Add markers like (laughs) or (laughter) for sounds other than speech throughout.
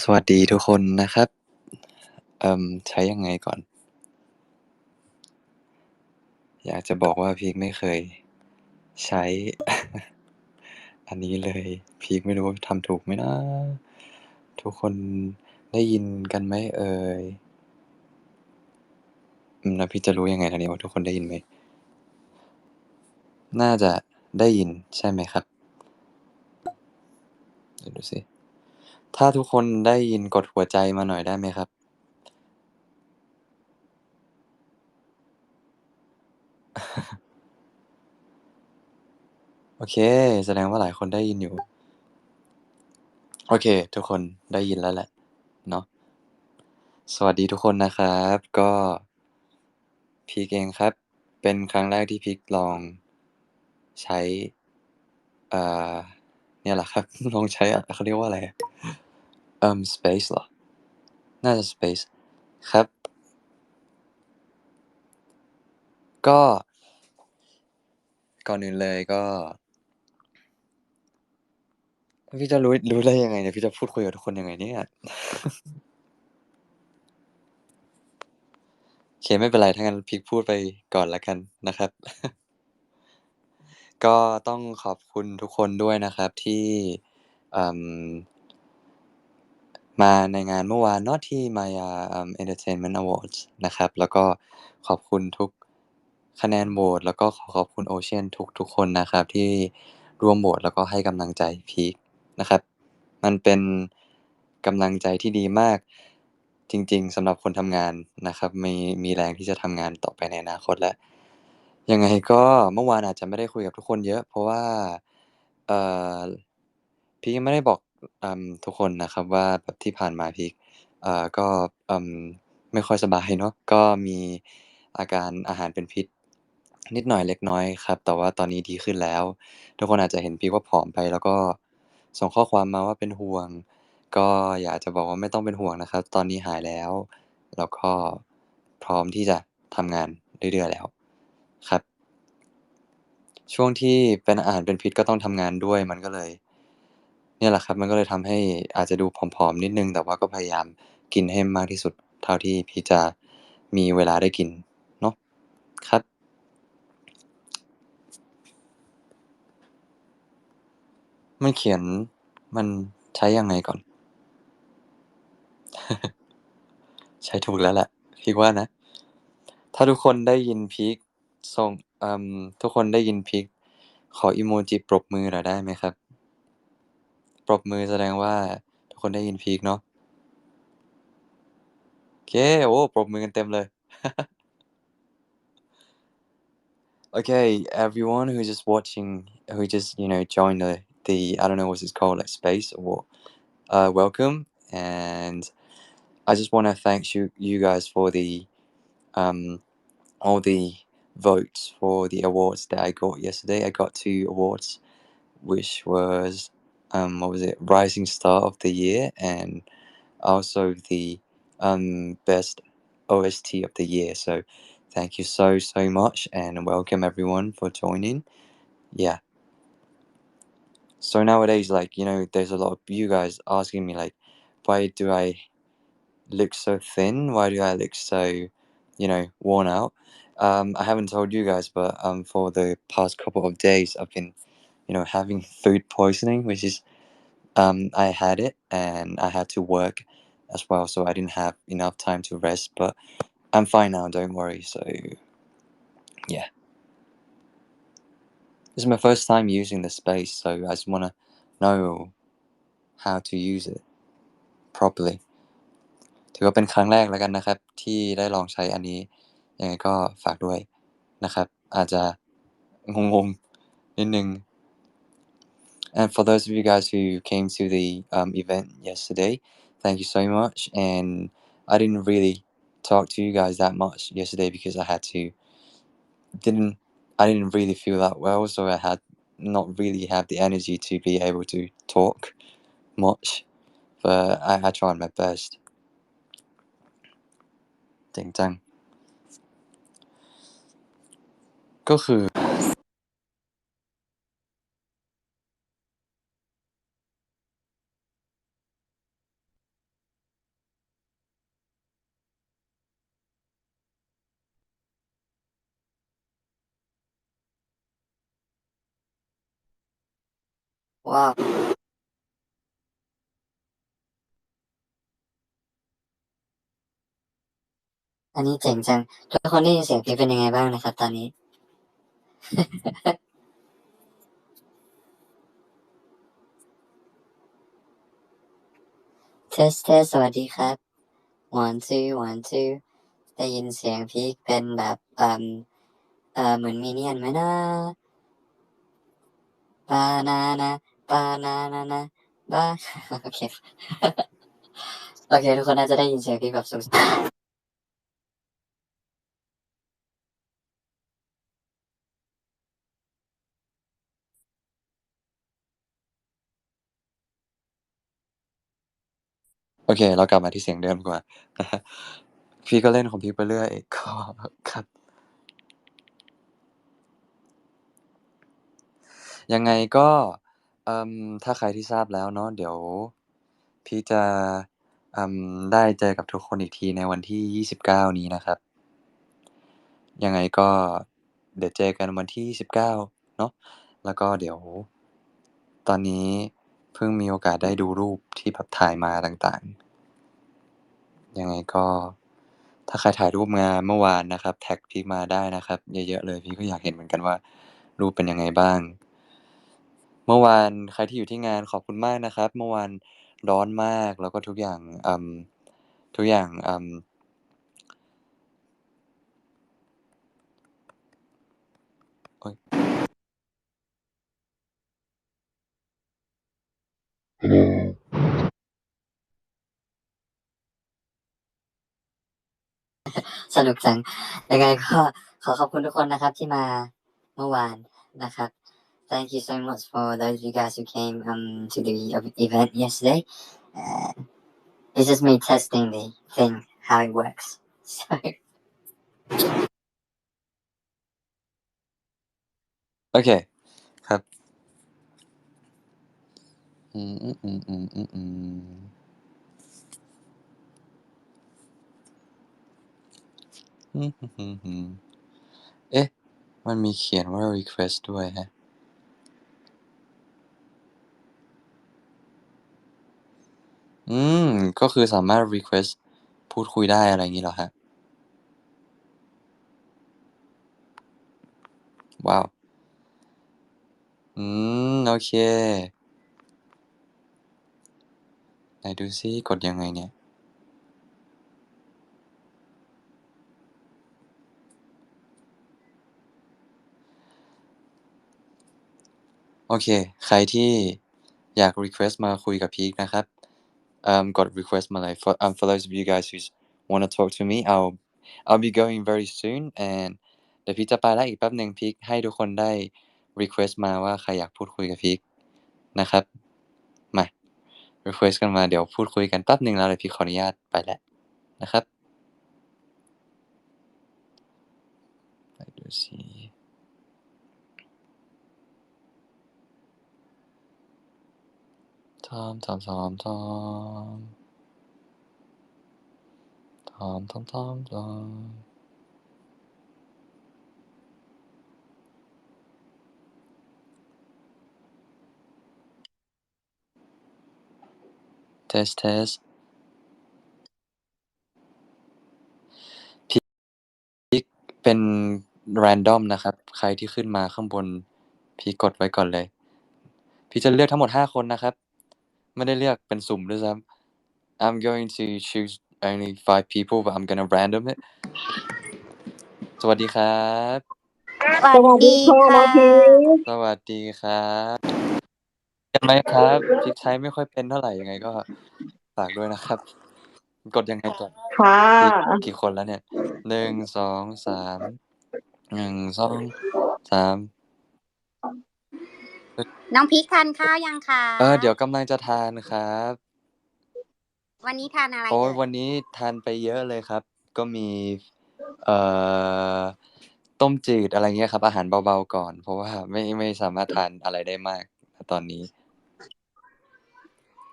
สวัสดีทุกคนนะครับ เอ่อใช้ยังไงก่อน?อยากจะบอกว่าพีคไม่เคยใช้ อันนี้เลย พีคไม่รู้ว่าทำถูกไหมนะ ทุกคนได้ยินกันไหมเอ่ย?อืมแล้วพีคจะรู้ยังไงทีนี้ว่าทุกคนได้ยินไหม?น่าจะได้ยินใช่ไหมครับ?ไหนดูสิ ถ้าทุกคนได้ยินกดหัวใจมาหน่อยได้ไหมครับ?โอเค แสดงว่าหลายคนได้ยินอยู่ โอเค ทุกคนได้ยินแล้วแหละ เนาะ สวัสดีทุกคนนะครับ ก็พีคเองครับ เป็นครั้งแรกที่พีคลองใช้อ่าเนี่ยแหละครับ ลองใช้เขาเรียกว่าอะไรอะ เอ่อ Space เหรอ?น่าจะ Space ครับ ก็ ก่อนอื่นเลยก็ พี่จะรู้รู้ได้ยังไงเนี่ย พี่จะพูดคุยกับทุกคนยังไงเนี่ย?โอเคไม่เป็นไร ถ้างั้นพีคพูดไปก่อนล้วกันนะครับ ก็ต้องขอบคุณทุกคนด้วยนะครับที่เอ่อ มาในงานเมื่อวานเนาะที่ Maya เอ่อ Entertainment Awards นะครับ แล้วก็ขอบคุณทุกคะแนนโหวตแล้วก็ขอขอบคุณ Ocean ทุกๆคนนะครับ ที่ร่วมโหวตแล้วก็ให้กำลังใจพีคนะครับ มันเป็นกำลังใจที่ดีมากจริง ๆสำหรับคนทำงานนะครับ มีมีแรงที่จะทำงานต่อไปในอนาคตแล้วยังไงก็เมื่อวานอาจจะไม่ได้คุยกับทุกคนเยอะ เพราะว่าเอ่อพีคไม่ได้บอก อ่อทุกคนนะครับว่า แบบที่ผ่านมาพีคเอ่อ ก็อ่อไม่ค่อยสบายเนาะ ก็มีอาการอาหารเป็นพิษ นิดหน่อยเล็กน้อยครับ แต่ว่าตอนนี้ดีขึ้นแล้ว ทุกคนอาจจะเห็นพีคว่าผอมไป แล้วก็ส่งข้อความมาว่าเป็นห่วง ก็อยากจะบอกว่าไม่ต้องเป็นห่วงนะครับ ตอนนี้หายแล้ว แล้วก็พร้อมที่จะทำงานเรื่อย ๆ แล้วครับ ช่วงที่เป็นอาหารเป็นพิษ ก็ต้องทำงานด้วย มันก็เลย เนี่ยแหละครับ มันก็เลยทำให้อาจจะดูผอม ๆ นิดหนึ่ง แต่ว่าก็พยายามกินให้มากที่สุดเท่าที่พีคจะมีเวลาได้กินเนาะ ครับมันเขียน มันใช้ยังไงก่อน?ใช้ถูกแล้วแหละ พีคว่านะ ถ้าทุกคนได้ยินพีคส่ง เอ่อ ทุกคนได้ยินพีคขออิโมจิปรบมือหน่อยได้ไหมครับ? ปรบมือแสดงว่าทุกคนได้ยินพีคเนาะ โอเค โอ้ ปรบมือกันเต็มเลย (laughs) Okay, everyone who's just watching, who just, you know, joined the the I don't know what's this called, like, space or uh, welcome, and I just wanna thank you you guys for the, um, all the votes for the awards that I got yesterday. I got 2 awards, which was, um, what was it? Rising Star of the Year and also the, um, Best OST of the Year. So thank you so, so much, and welcome everyone for joining. Yeah. So nowadays, like, you know, there's a lot of you guys asking me, like, why do I look so thin? Why do I look so, you know, worn out? Um, I haven't told you guys, but, um, for the past couple of days, I've been, you know, having food poisoning, which is, um, I had it and I had to work as well, so I didn't have enough time to rest, but I'm fine now, don't worry. So yeah. This is my first time using the space, so I just wanna know how to use it properly. ถือว่าเป็นครั้งแรกแล้วกันนะครับที่ได้ลองใช้อันนี้ ยังไงก็ฝากด้วยนะครับ อาจจะงง ๆ นิดหนึ่ง And for those of you guys who came to the, um, event yesterday, thank you so much, and I didn't really talk to you guys that much yesterday because I had to didn't I didn't really feel that well, so I had not really have the energy to be able to talk much, but I I tried my best. เจ๋งจัง ก็คือ ว้าอันนี้เจ๋งจัง ทุกคนได้ยินเสียงพีคเป็นยังไงบ้างนะครับ ตอนนี้ เทสเทสสวัสดีครับ one two one two ได้ยินเสียงพีคเป็นแบบเอ่มเอ่อเหมือนมีเนียนไหมนะบานานะ บานานานะบาโอเคโอเค ทุกคนน่าจะได้ยินเสียงพีคแบบสุดโอเค เรากลับมาที่เสียงเดิมดีกว่า พี่ก็เล่นของพี่ไปเรื่อยก็ครับ ยังไงก็ เอ่มถ้าใครที่ทราบแล้วเนาะ เดี๋ยวพี่จะ เอ่มได้เจอกับทุกคนอีกทีในวันที่ 29 นี้นะครับ ยังไงก็เดี๋ยวเจอกันวันที่ 29 เนาะ แล้วก็เดี๋ยว ตอนนี้เพิ่งมีโอกาสได้ดูรูปที่แบบถ่ายมาต่าง ๆ ยังไงก็ ถ้าใครถ่ายรูปมาเมื่อวานนะครับ แท็กพี่มาได้นะครับ เยอะ ๆ เลย พี่ก็อยากเห็นเหมือนกันว่ารูปเป็นยังไงบ้าง เมื่อวานใครที่อยู่ที่งานขอบคุณมากนะครับ เมื่อวานร้อนมากแล้วก็ทุกอย่างอ่มทุกอย่างอ่มโอ๊ยสนุกจัง ยังไงก็ขอขอบคุณทุกคนนะครับที่มาเมื่อวานนะครับ Thank you so much for those of you guys who came um to the event yesterday. Uh, it's just me testing the thing how it works. (laughs) So โอเค ครับ อืม อืม อืม อืม อืม อืม ฮึ ๆ ๆ เอ๊ะ (laughs) มันมีเขียนว่า request ด้วยแฮะ อืม ก็คือสามารถ request พูดคุยได้อะไรงี้เหรอครับ?ว้าว อืม โอเค ไหนดูซิกดยังไงเนี่ย?โอเค ใครที่อยาก request มาคุยกับพีคนะครับ เอ่อกด request มาเลย for um for those of you guys who wanna talk to me I'll I'll be going very soon and เดี๋ยวพีคจะไปแล้วอีกแป๊บหนึ่งพีคให้ทุกคนได้ request มาว่าใครอยากพูดคุยกับพีคนะครับ มา request กันมาเดี๋ยวพูดคุยกันแป๊บหนึ่งแล้วเดี๋ยวพีคขออนุญาตไปแล้วนะครับไหนามถามถามถามถามถามถามถามเทสเทสพิกเป็นแรนดอมนะครับ ใครที่ขึ้นมาข้างบน พี่กดไว้ก่อนเลย พี่จะเลือกทั้งหมดห้าคนนะครับ ไม่ได้เลือกเป็นสุ่มด้วยซ้ำ I'm going to choose only 5 people but I'm gonna random it สวัสดีครับ สวัสดีค่ะน้องพีคสวัสดีครับเป็นไหมครับ?พีคใช้ไม่ค่อยเป็นเท่าไรยังไงก็ฝากด้วยนะครับ กดยังไงก่อน?ค่ะพีคกี่คนแล้วเนี่ย?1 2 3 1 2 3เฮ้ยน้อง พีคทานข้าวยังคะ?เออเดี๋ยวกำลังจะทานครับ วันนี้ทานอะไรโอ๊ยเอ่ย?วันนี้ทานไปเยอะเลยครับ ก็มีเอ่อต้มจืดอะไรเงี้ยครับ อาหารเบาๆก่อน เพราะว่าไม่ไม่สามารถทานอะไรได้มากณตอนนี้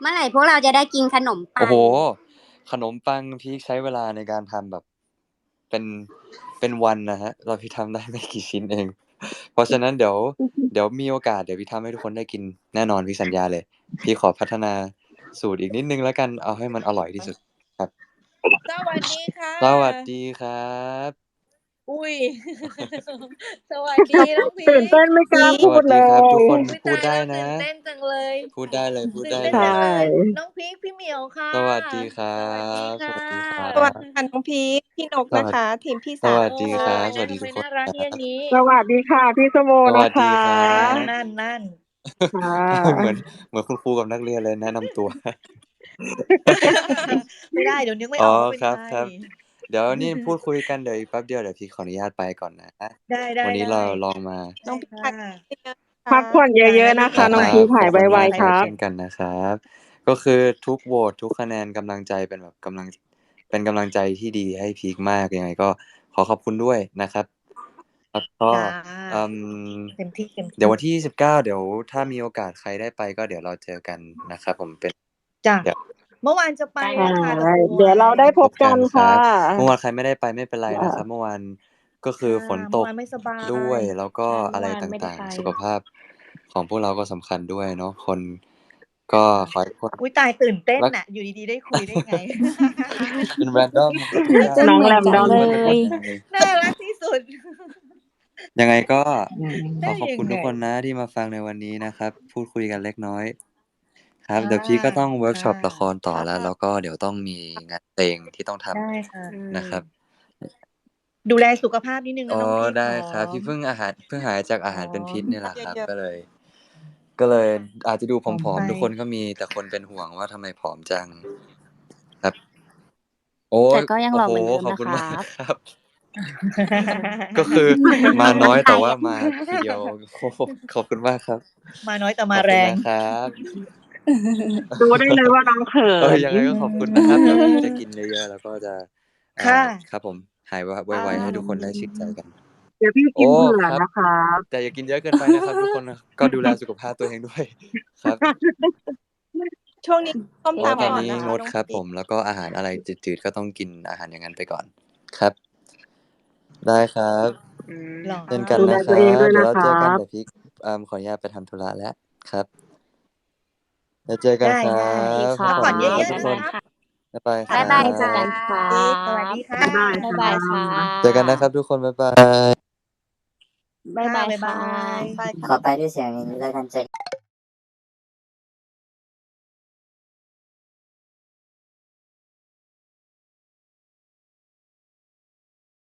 เมื่อไหร่พวกเราจะได้กินขนมปัโอ้ง?โฮขนมปังพีคใช้เวลาในการทำแบบเป็นเป็นวันนะครับแล้วพีคทำได้ไม่กี่ชิ้นเอง เพราะฉะนั้นเดี๋ยวเดี๋ยวมีโอกาสเดี๋ยวพี่ทำให้ทุกคนได้กินแน่นอนพี่สัญญาเลย พี่ขอพัฒนาสูตรอีกนิดนึงแล้วกันเอาให้มันอร่อยที่สุดสวัสดีค่ะ สวัสดีครับ อุ้ย สวัสดีน้องพีตื่นเต้นไม่กล้าสพูวัดสเลดีครับทุกยคนอุ๊ยพูดตายได้แล้วนะตื่นเต้นจังเลยพูดได้เลยพูดตื่นได้เต้นเลจังย เลยใช่น้องพีคพี่เหมียวค่ะ สวัสดีครับสวัสดีสวัสดีครัค่ะบสวัสดีค่ะน้องพีคพี่นกนะคะ ทีมพี่สสาววัสดีครับโอ้ยสวัสดีทุกคนทำไมน่ารักอย่างนี้สวัสดีค่ะพี่สโมสวันะสดีคะครับ นั่นนั่นค่ะ เหมือนเหมือนคุณครูกับนักเรียนเลยแนะนำตัว ไม่ได้เดี๋ยวนึกไม่ออ๋ออกว่าเป็นครับใคครรับ เดี๋ยวนี่พูดคุยกันเดี๋ยวอีกแป๊บเดียวเดี๋ยวพี่ขออนุญาตไปก่อนนะ ได้ได้วันนี้ได้เราลองมาน้องพีคค่ะพักผ่อนเยอะๆนะคะ น้องพีหายไวๆครับเช่นกันนะครับ ก็คือทุกโหวตทุกคะแนนกำลังใจเป็นแบบกำลังเป็นกำลังใจที่ดีให้พีคมากยังไงก็ขอขอบคุณด้วยนะครับแล้วก็จ้าอืมเต็มที่เต็มที่เดี๋ยววันที่29เดี๋ยวถ้ามีโอกาสใครได้ไปก็เดี๋ยวเราเจอกันนะครับผมเป็นจ้ะ เดี๋ยวเมื่อวานจะไปอ่านะคะแต่กลัเดี๋ยวเราได้พบกันค่ะ เมื่อวานใครไม่ได้ไปไม่เป็นไรนะครับเมื่อวานก็คือฝนตกเมื่อวานไม่สบายด้วยแล้วก็ใช่อะไรเมื่อวานไม่ได้ต่างไปๆสุขภาพของพวกเราก็สำคัญด้วยเนาะคนก็ขอให้ทุกคนอุ้ยตายตื่นเต้นแล้วน่ะอยู่ดีๆได้คุยได้ไงเป็นแรนดอมน้องแรมดอมน่ารักที่สุด ยังไงก็อืมขอขอบคุณได้ยังไงทุกคนนะที่มาฟังในวันนี้นะครับ พูดคุยกันเล็กน้อย ครับ ค่ะเดี๋ยวพี่ก็ต้องเวิร์กช็อปค่ะละครต่อแล้ว แล้วก็เดี๋ยวต้องมีงานเพลงที่ต้องทำได้ค่ะนะครับ ดูแลสุขภาพนิดนึงนะอ๋อน้องพีได้ครับขอพี่เพิ่งอาหารเพิ่งหายจากอาหารเป็นพิษนี่แหละครับเยอะๆก็เลย ก็เลยอาจจะดูผผออมมไปๆทุกคนก็มีแต่คนเป็นห่วงว่าทำไมผอมจังครับ โอ้แต่ก็ยังหล่อโอ้เหมือนเดิมขอบคุณนะมากครับ ครับ ก็คือมาน้อยแต่ว่ามาทีเดียวโอ้โหขอบคุณมากครับมาน้อยแต่มาแรง ขอบคุณนะครับ ดูได้เลยว่าน้องเขิเออนยังไงก็ขอบคุณนะครับเดี๋ยวผมจะกินเยอะๆแล้วก็จะอ่าค่ะครับ ผมหายไวๆให้ทุกคนได้ชื่นใจกันเดี๋ยวพี่กินโอ้เผื่อครับนะครับแต่อย่ากินเยอะเกินไปนะครับทุกคนนะก็ดูแลสุขภาพตัวเองด้วย ครับช่วงนี้ต้มโอ้ตำตอนก่อนนี้นะคะงดน้องครับพีผมแล้วก็อาหารอะไรจืดๆก็ต้องกินอาหารอย่างนั้นไปก่อนครับ ได้ครับหล่อเช่นกันดูแลนะคตัวรัเองด้วยบเดี๋ยวนะเราคเจอกันรับเดี๋ยวพี่อ่าขออนุญาตไปทำธุระแล้วครับ แล้วเจอกันได้ครัได้บพักผ่อนเยอะๆทุกคนนะครับ บ๊ายบายคบ๊ายบายจ้ารับสวัสดีค่ะบ๊ายบายบ๊ายบายค่ะ เจอกันนะครับทุกคนบ๊ายบาย บ๊ายบายบ๊ายค่ะบายขอไปด้วยเสียงนี้แล้วกันเจอกัน